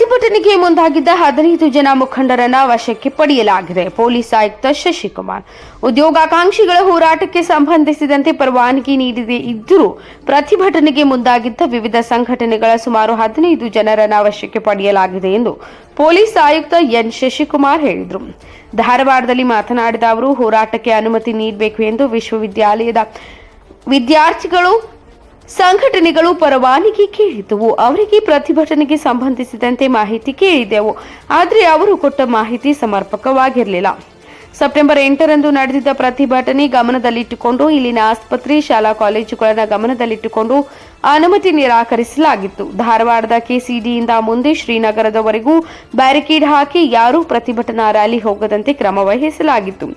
ಪ್ರತಿಭಟನೆಗೆ ಮುಂದಾಗಿದ್ದ ಹದಿನೈದು ಜನ ಮುಖಂಡರನ್ನ ವಶಕ್ಕೆ ಪಡೆಯಲಾಗಿದೆ. ಪೊಲೀಸ್ ಆಯುಕ್ತ ಶಶಿಕುಮಾರ್. ಉದ್ಯೋಗಾಕಾಂಕ್ಷಿಗಳ ಹೋರಾಟಕ್ಕೆ ಸಂಬಂಧಿಸಿದಂತೆ ಪರವಾನಗಿ ನೀಡಿದೆ ಇದ್ದರೂ ಪ್ರತಿಭಟನೆಗೆ ಮುಂದಾಗಿದ್ದ ವಿವಿಧ ಸಂಘಟನೆಗಳ ಸುಮಾರು ಹದಿನೈದು ಜನರನ್ನ ವಶಕ್ಕೆ ಪಡೆಯಲಾಗಿದೆ ಎಂದು ಪೊಲೀಸ್ ಆಯುಕ್ತ ಎನ್. ಶಶಿಕುಮಾರ್ ಹೇಳಿದರು. ಧಾರವಾಡದಲ್ಲಿ ಮಾತನಾಡಿದ ಅವರು, ಹೋರಾಟಕ್ಕೆ ಅನುಮತಿ ನೀಡಬೇಕು ಎಂದು ವಿಶ್ವವಿದ್ಯಾಲಯದ ವಿದ್ಯಾರ್ಥಿಗಳು ಸಂಘಟನೆಗಳು ಪರವಾನಗಿ ಕೇಳಿದ್ದವು. ಅವರಿಗೆ ಪ್ರತಿಭಟನೆಗೆ ಸಂಬಂಧಿಸಿದಂತೆ ಮಾಹಿತಿ ಕೇಳಿದೆವು ಆದರೆ ಅವರು ಕೊಟ್ಟ ಮಾಹಿತಿ ಸಮರ್ಪಕವಾಗಿರಲಿಲ್ಲ. ಸೆಪ್ಟೆಂಬರ್ ಎಂಟರಂದು ನಡೆದಿದ್ದ ಪ್ರತಿಭಟನೆ ಗಮನದಲ್ಲಿಟ್ಟುಕೊಂಡು ಇಲ್ಲಿನ ಆಸ್ಪತ್ರೆ, ಶಾಲಾ ಕಾಲೇಜುಗಳನ್ನು ಗಮನದಲ್ಲಿಟ್ಟುಕೊಂಡು ಅನುಮತಿ ನಿರಾಕರಿಸಲಾಗಿತ್ತು. ಧಾರವಾಡದ ಕೆಸಿಡಿಯಿಂದ ಮುಂದೆ ಶ್ರೀನಗರದವರೆಗೂ ಬ್ಯಾರಿಕೇಡ್ ಹಾಕಿ ಯಾರೂ ಪ್ರತಿಭಟನಾ ರ್ಯಾಲಿ ಹೋಗದಂತೆ ಕ್ರಮ ವಹಿಸಲಾಗಿತ್ತು.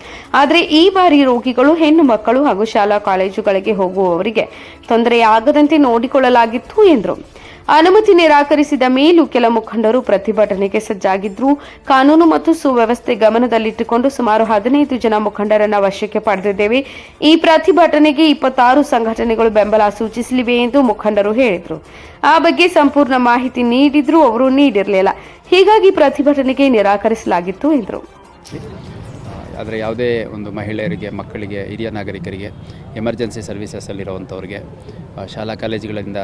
ಆದರೆ ಈ ಬಾರಿ ರೋಗಿಗಳು ಹೆಣ್ಣು ಮಕ್ಕಳು ಹಾಗೂ ಶಾಲಾ ಕಾಲೇಜುಗಳಿಗೆ ಹೋಗುವವರಿಗೆ ತೊಂದರೆಯಾಗದಂತೆ ನೋಡಿಕೊಳ್ಳಲಾಗಿತ್ತು ಎಂದರು. ಅನುಮತಿ ನಿರಾಕರಿಸಿದ ಮೇಲೂ ಕೆಲ ಮುಖಂಡರು ಪ್ರತಿಭಟನೆಗೆ ಸಜ್ಜಾಗಿದ್ರು. ಕಾನೂನು ಮತ್ತು ಸುವ್ಯವಸ್ಥೆ ಗಮನದಲ್ಲಿಟ್ಟುಕೊಂಡು ಸುಮಾರು ಹದಿನೈದು ಜನ ಮುಖಂಡರನ್ನ ವಶಕ್ಕೆ ಪಡೆದಿದ್ದೇವೆ. ಈ ಪ್ರತಿಭಟನೆಗೆ ಇಪ್ಪತ್ತಾರು ಸಂಘಟನೆಗಳು ಬೆಂಬಲ ಸೂಚಿಸಲಿವೆ ಎಂದು ಮುಖಂಡರು ಹೇಳಿದರು. ಆ ಬಗ್ಗೆ ಸಂಪೂರ್ಣ ಮಾಹಿತಿ ನೀಡಿದ್ರೂ ಅವರು ನೀಡಿರಲಿಲ್ಲ. ಹೀಗಾಗಿ ಪ್ರತಿಭಟನೆಗೆ ನಿರಾಕರಿಸಲಾಗಿತ್ತು ಎಂದರು. ಆದರೆ ಯಾವುದೇ ಒಂದು ಮಹಿಳೆಯರಿಗೆ, ಮಕ್ಕಳಿಗೆ, ಹಿರಿಯ ನಾಗರಿಕರಿಗೆ ಎಮರ್ಜೆನ್ಸಿ ಸರ್ವಿಸಸ್ಸಲ್ಲಿರುವಂಥವ್ರಿಗೆ ಶಾಲಾ ಕಾಲೇಜುಗಳಿಂದ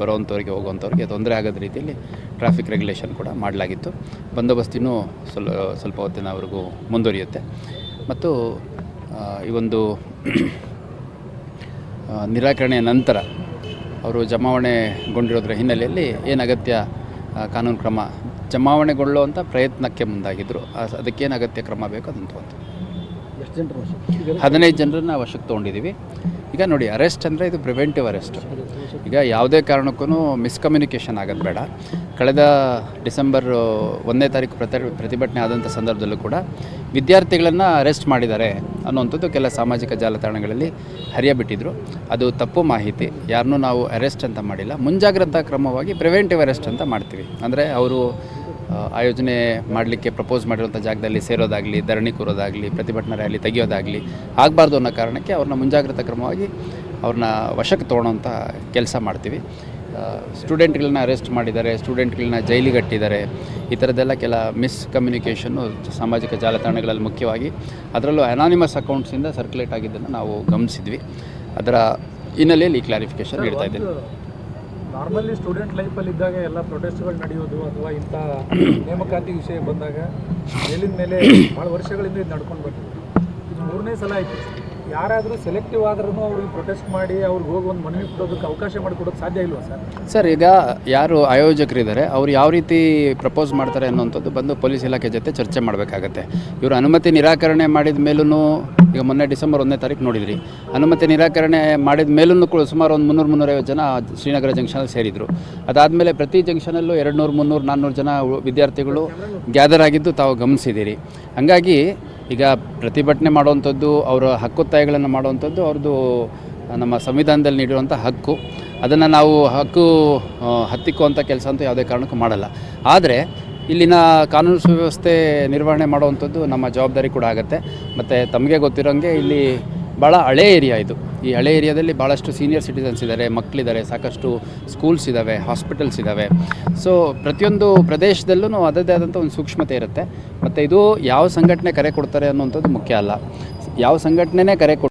ಬರುವಂಥವ್ರಿಗೆ ಹೋಗುವಂಥವ್ರಿಗೆ ತೊಂದರೆ ಆಗದ ರೀತಿಯಲ್ಲಿ ಟ್ರಾಫಿಕ್ ರೆಗ್ಯುಲೇಷನ್ ಕೂಡ ಮಾಡಲಾಗಿತ್ತು. ಬಂದೋಬಸ್ತಿನೂ ಸ್ವಲ್ಪ ಸ್ವಲ್ಪ ಹೊತ್ತಿನವರೆಗೂ ಮುಂದುವರಿಯುತ್ತೆ. ಮತ್ತು ಈ ಒಂದು ನಿರಾಕರಣೆಯ ನಂತರ ಅವರು ಜಮಾವಣೆಗೊಂಡಿರೋದ್ರ ಹಿನ್ನೆಲೆಯಲ್ಲಿ ಏನು ಕಾನೂನು ಕ್ರಮ ಜಮಾವಣೆಗೊಳ್ಳುವಂಥ ಪ್ರಯತ್ನಕ್ಕೆ ಮುಂದಾಗಿದ್ದರು ಅದಕ್ಕೇನು ಅಗತ್ಯ ಕ್ರಮ ಬೇಕು ಅದನ್ನು ವಶ ಹದಿನೈದು ಜನರನ್ನ ವಶಕ್ಕೆ ತೊಗೊಂಡಿದ್ದೀವಿ ಈಗ ನೋಡಿ ಅರೆಸ್ಟ್ ಅಂದರೆ ಇದು ಪ್ರಿವೆಂಟಿವ್ ಅರೆಸ್ಟ್ ಈಗ ಯಾವುದೇ ಕಾರಣಕ್ಕೂ ಮಿಸ್ಕಮ್ಯುನಿಕೇಷನ್ ಆಗೋದು ಬೇಡ. ಕಳೆದ ಡಿಸೆಂಬರ್ ಒಂದನೇ ತಾರೀಕು ಪ್ರತಿ, ಪ್ರತಿಭಟನೆ ಆದಂಥ ಸಂದರ್ಭದಲ್ಲೂ ಕೂಡ ವಿದ್ಯಾರ್ಥಿಗಳನ್ನು ಅರೆಸ್ಟ್ ಮಾಡಿದ್ದಾರೆ ಅನ್ನುವಂಥದ್ದು ಕೆಲ ಸಾಮಾಜಿಕ ಜಾಲತಾಣಗಳಲ್ಲಿ ಹರಿಯಬಿಟ್ಟಿದ್ರು. ಅದು ತಪ್ಪು ಮಾಹಿತಿ. ಯಾರನ್ನೂ ನಾವು ಅರೆಸ್ಟ್ ಅಂತ ಮಾಡಿಲ್ಲ. ಮುಂಜಾಗ್ರತಾ ಕ್ರಮವಾಗಿ ಪ್ರಿವೆಂಟಿವ್ ಅರೆಸ್ಟ್ ಅಂತ ಮಾಡ್ತೀವಿ. ಅಂದರೆ ಅವರು ಆಯೋಜನೆ ಮಾಡಲಿಕ್ಕೆ ಪ್ರಪೋಸ್ ಮಾಡಿರುವಂಥ ಜಾಗದಲ್ಲಿ ಸೇರೋದಾಗಲಿ, ಧರಣಿ ಕೂರೋದಾಗಲಿ, ಪ್ರತಿಭಟನಾ ರ್ಯಾಲಿ ತೆಗೆಯೋದಾಗಲಿ ಆಗಬಾರ್ದು ಅನ್ನೋ ಕಾರಣಕ್ಕೆ ಅವ್ರನ್ನ ಮುಂಜಾಗ್ರತಾ ಕ್ರಮವಾಗಿ ಅವ್ರನ್ನ ವಶಕ್ಕೆ ತೊಗೊಳೋಂಥ ಕೆಲಸ ಮಾಡ್ತೀವಿ. ಸ್ಟೂಡೆಂಟ್ಗಳನ್ನ ಅರೆಸ್ಟ್ ಮಾಡಿದ್ದಾರೆ ಸ್ಟೂಡೆಂಟ್ಗಳನ್ನ ಜೈಲಿಗಟ್ಟಿದ್ದಾರೆ. ಈ ಥರದ್ದೆಲ್ಲ ಕೆಲ ಮಿಸ್ ಕಮ್ಯುನಿಕೇಷನ್ನು ಸಾಮಾಜಿಕ ಜಾಲತಾಣಗಳಲ್ಲಿ ಮುಖ್ಯವಾಗಿ ಅದರಲ್ಲೂ ಅನಾನಿಮಸ್ ಅಕೌಂಟ್ಸಿಂದ ಸರ್ಕ್ಯುಲೇಟ್ ಆಗಿದ್ದನ್ನು ನಾವು ಗಮನಿಸಿದ್ವಿ. ಅದರ ಹಿನ್ನೆಲೆಯಲ್ಲಿ ಈ ಕ್ಲಾರಿಫಿಕೇಷನ್ ನೀಡ್ತಾ ಇದ್ದೀನಿ. ನಾರ್ಮಲಿ ಸ್ಟೂಡೆಂಟ್ ಲೈಫಲ್ಲಿ ಇದ್ದಾಗ ಎಲ್ಲ ಪ್ರೊಟೆಸ್ಟ್ಗಳು ನಡೆಯೋದು ಅಥವಾ ಇಂಥ ನೇಮಕಾತಿ ವಿಷಯ ಬಂದಾಗ ಮೇಲಿನ ಮೇಲೆ ಭಾಳ ವರ್ಷಗಳಿಂದ ಇದು ನಡ್ಕೊಂಡು ಬರ್ತಿದೆ ಇದು ಮೂರನೇ ಸಲ ಆಯಿತು. ಯಾರಾದರೂ ಸೆಲೆಕ್ಟಿವ್ ಆದ್ರೂ ಅವ್ರಿಗೆ ಪ್ರೊಟೆಸ್ಟ್ ಮಾಡಿ ಅವ್ರಿಗೆ ಹೋಗಿ ಒಂದು ಮನವಿ ಕೊಡೋದಕ್ಕೆ ಅವಕಾಶ ಮಾಡಿಕೊಡೋಕೆ ಸಾಧ್ಯ ಇಲ್ವಾ ಸರ್? ಸರ್, ಈಗ ಯಾರು ಆಯೋಜಕರಿದ್ದಾರೆ, ಅವ್ರು ಯಾವ ರೀತಿ ಪ್ರಪೋಸ್ ಮಾಡ್ತಾರೆ ಅನ್ನೋಂಥದ್ದು ಬಂದು ಪೊಲೀಸ್ ಇಲಾಖೆ ಜೊತೆ ಚರ್ಚೆ ಮಾಡಬೇಕಾಗತ್ತೆ. ಇವರು ಅನುಮತಿ ನಿರಾಕರಣೆ ಮಾಡಿದ ಮೇಲೂ ಈಗ ಮೊನ್ನೆ ಡಿಸೆಂಬರ್ ಒಂದನೇ ತಾರೀಕು ನೋಡಿದ್ರಿ. ಅನುಮತಿ ನಿರಾಕರಣೆ ಮಾಡಿದ ಮೇಲೂ ಕೂಡ ಸುಮಾರು ಒಂದು ಮುನ್ನೂರು, ಮುನ್ನೂರೈವತ್ತು ಜನ ಶ್ರೀನಗರ ಜಂಕ್ಷನಲ್ಲಿ ಸೇರಿದರು. ಅದಾದಮೇಲೆ ಪ್ರತಿ ಜಂಕ್ಷನಲ್ಲೂ ಎರಡು ನೂರು ಮುನ್ನೂರು, ನಾನ್ನೂರು ಜನ ವಿದ್ಯಾರ್ಥಿಗಳು ಗ್ಯಾದರ್ ಆಗಿದ್ದು ತಾವು ಗಮನಿಸಿದ್ದೀರಿ. ಹಂಗಾಗಿ ಈಗ ಪ್ರತಿಭಟನೆ ಮಾಡುವಂಥದ್ದು, ಅವರ ಹಕ್ಕೊತ್ತಾಯಗಳನ್ನು ಮಾಡುವಂಥದ್ದು ಅವ್ರದ್ದು ನಮ್ಮ ಸಂವಿಧಾನದಲ್ಲಿ ನೀಡಿರುವಂಥ ಹಕ್ಕು. ಅದನ್ನು ನಾವು ಹಕ್ಕು ಹತ್ತಿಕ್ಕುವಂಥ ಕೆಲಸ ಅಂತೂ ಯಾವುದೇ ಕಾರಣಕ್ಕೂ ಮಾಡಲ್ಲ. ಆದರೆ, ಇಲ್ಲಿನ ಕಾನೂನು ಸುವ್ಯವಸ್ಥೆ ನಿರ್ವಹಣೆ ಮಾಡುವಂಥದ್ದು ನಮ್ಮ ಜವಾಬ್ದಾರಿ ಕೂಡ ಆಗುತ್ತೆ. ಮತ್ತು ತಮಗೆ ಗೊತ್ತಿರೋಂಗೆ ಇಲ್ಲಿ ಭಾಳ ಹಳೇ ಏರಿಯಾ ಇದು. ಈ ಹಳೆ ಏರಿಯಾದಲ್ಲಿ ಭಾಳಷ್ಟು ಸೀನಿಯರ್ ಸಿಟಿಸನ್ಸ್ ಇದ್ದಾರೆ ಮಕ್ಕಳಿದ್ದಾರೆ ಸಾಕಷ್ಟು ಸ್ಕೂಲ್ಸ್ ಇದ್ದಾವೆ ಹಾಸ್ಪಿಟಲ್ಸ್ ಇದ್ದಾವೆ ಸೊ ಪ್ರತಿಯೊಂದು ಪ್ರದೇಶದಲ್ಲೂ ಅದರದೇ ಆದಂಥ ಒಂದು ಸೂಕ್ಷ್ಮತೆ ಇರುತ್ತೆ. ಮತ್ತು ಇದು ಯಾವ ಸಂಘಟನೆ ಕರೆ ಕೊಡ್ತಾರೆ ಅನ್ನುವಂಥದ್ದು ಮುಖ್ಯ ಅಲ್ಲ. ಯಾವ ಸಂಘಟನೆನೇ ಕರೆ ಕೊಡ್